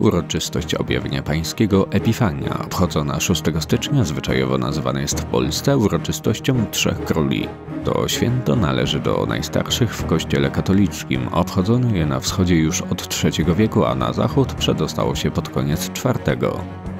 Uroczystość objawienia pańskiego Epifania, obchodzona 6 stycznia, zwyczajowo nazywana jest w Polsce uroczystością Trzech Króli. To święto należy do najstarszych w kościele katolickim. Obchodzono je na wschodzie już od III wieku, a na zachód przedostało się pod koniec IV.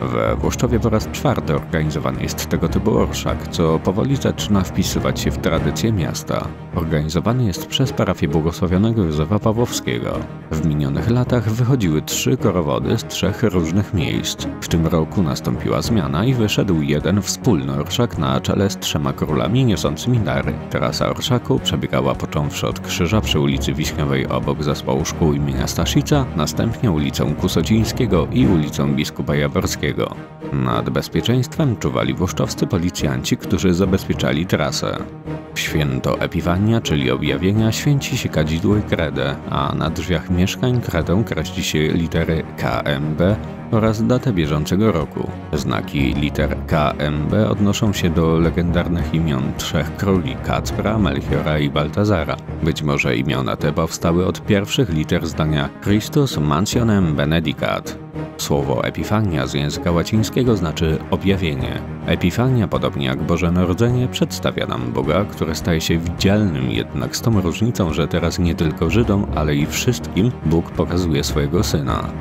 We Włoszczowie po raz czwarty organizowany jest tego typu orszak, co powoli zaczyna wpisywać się w tradycję miasta. Organizowany jest przez parafię błogosławionego Józefa Pawłowskiego. W minionych latach wychodziły trzy korowody z trzech różnych miejsc. W tym roku nastąpiła zmiana i wyszedł jeden wspólny orszak na czele z trzema królami niosącymi dary. Trasa orszaku przebiegała począwszy od krzyża przy ulicy Wiśniowej obok zespołu szkół imienia Staszica, następnie ulicą Kusocińskiego i ulicą Biskupa Jaworskiego. Nad bezpieczeństwem czuwali włoszczowscy policjanci, którzy zabezpieczali trasę. W święto Epiwania, czyli objawienia, święci się kadzidło i kredę, a na drzwiach mieszkań kredą kreśli się litery KMB oraz datę bieżącego roku. Znaki liter KMB odnoszą się do legendarnych imion trzech króli Kacpra, Melchiora i Baltazara. Być może imiona te powstały od pierwszych liter zdania Christus mansionem benedicat. Słowo Epifania z języka łacińskiego znaczy objawienie. Epifania, podobnie jak Boże Narodzenie, przedstawia nam Boga, który staje się widzialnym, jednak z tą różnicą, że teraz nie tylko Żydom, ale i wszystkim Bóg pokazuje swojego Syna.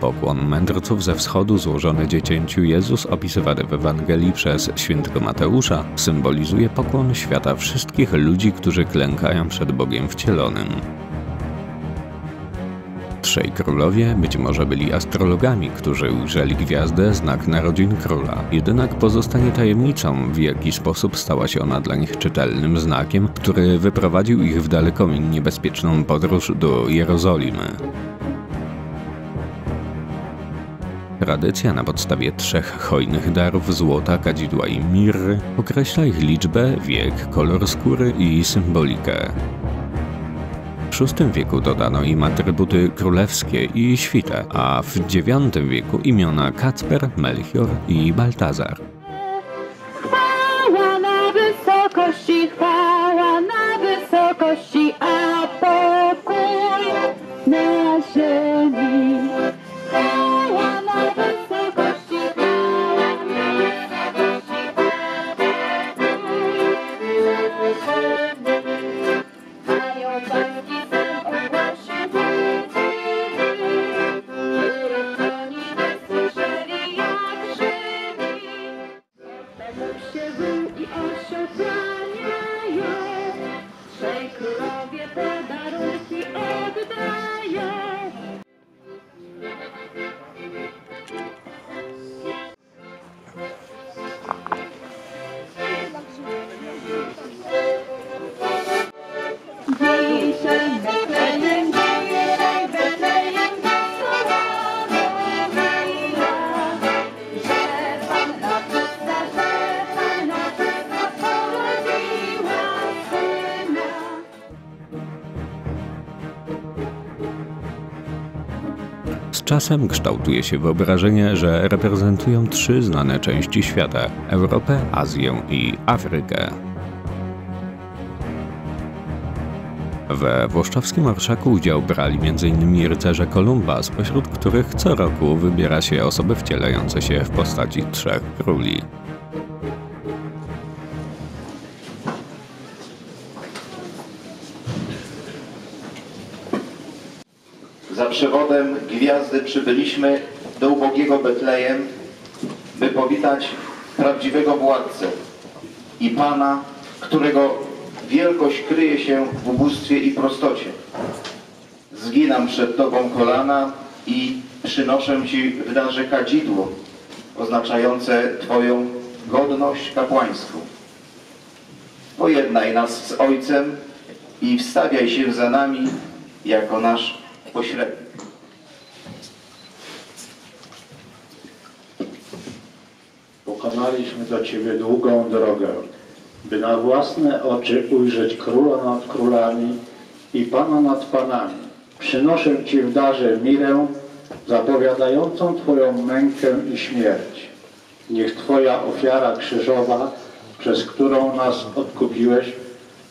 Pokłon mędrców ze wschodu złożony dziecięciu Jezus opisywany w Ewangelii przez świętego Mateusza symbolizuje pokłon świata wszystkich ludzi, którzy klękają przed Bogiem wcielonym. Trzej królowie być może byli astrologami, którzy ujrzeli gwiazdę, znak narodzin króla. Jednak pozostanie tajemnicą, w jaki sposób stała się ona dla nich czytelnym znakiem, który wyprowadził ich w daleką i niebezpieczną podróż do Jerozolimy. Tradycja na podstawie trzech hojnych darów złota, kadzidła i mirry określa ich liczbę, wiek, kolor skóry i symbolikę. W VI wieku dodano im atrybuty królewskie i świte, a w IX wieku imiona Kacper, Melchior i Baltazar. Chwała na wysokości, chwała na wysokości, a pokój na ziemi. Czasem kształtuje się wyobrażenie, że reprezentują trzy znane części świata: Europę, Azję i Afrykę. We włoszczowskim orszaku udział brali m.in. rycerze Kolumba, spośród których co roku wybiera się osoby wcielające się w postaci trzech króli. Za przewodem gwiazdy przybyliśmy do ubogiego Betlejem, by powitać prawdziwego władcę i Pana, którego wielkość kryje się w ubóstwie i prostocie. Zginam przed Tobą kolana i przynoszę Ci w darze kadzidło, oznaczające Twoją godność kapłańską. pojednaj nas z Ojcem i wstawiaj się za nami jako nasz pośrednik. Pokonaliśmy do Ciebie długą drogę, by na własne oczy ujrzeć Króla nad królami i Pana nad panami. Przynoszę Ci w darze mirę, zapowiadającą Twoją mękę i śmierć. Niech Twoja ofiara krzyżowa, przez którą nas odkupiłeś,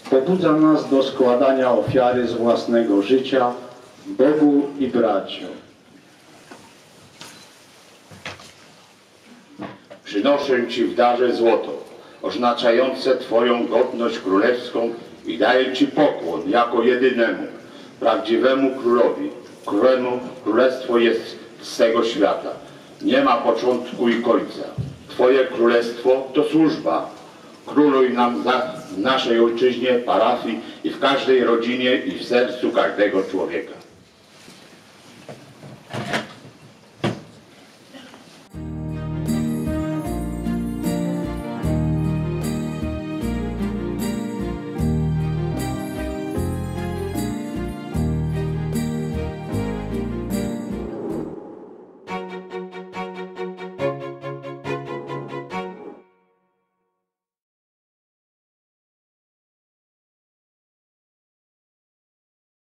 pobudza nas do składania ofiary z własnego życia Bogu i braciom. Przynoszę Ci w darze złoto, oznaczające Twoją godność królewską i daję Ci pokłon jako jedynemu, prawdziwemu królowi, któremu królestwo jest z tego świata. Nie ma początku i końca. Twoje królestwo to służba. Króluj nam za, w naszej ojczyźnie, parafii i w każdej rodzinie i w sercu każdego człowieka.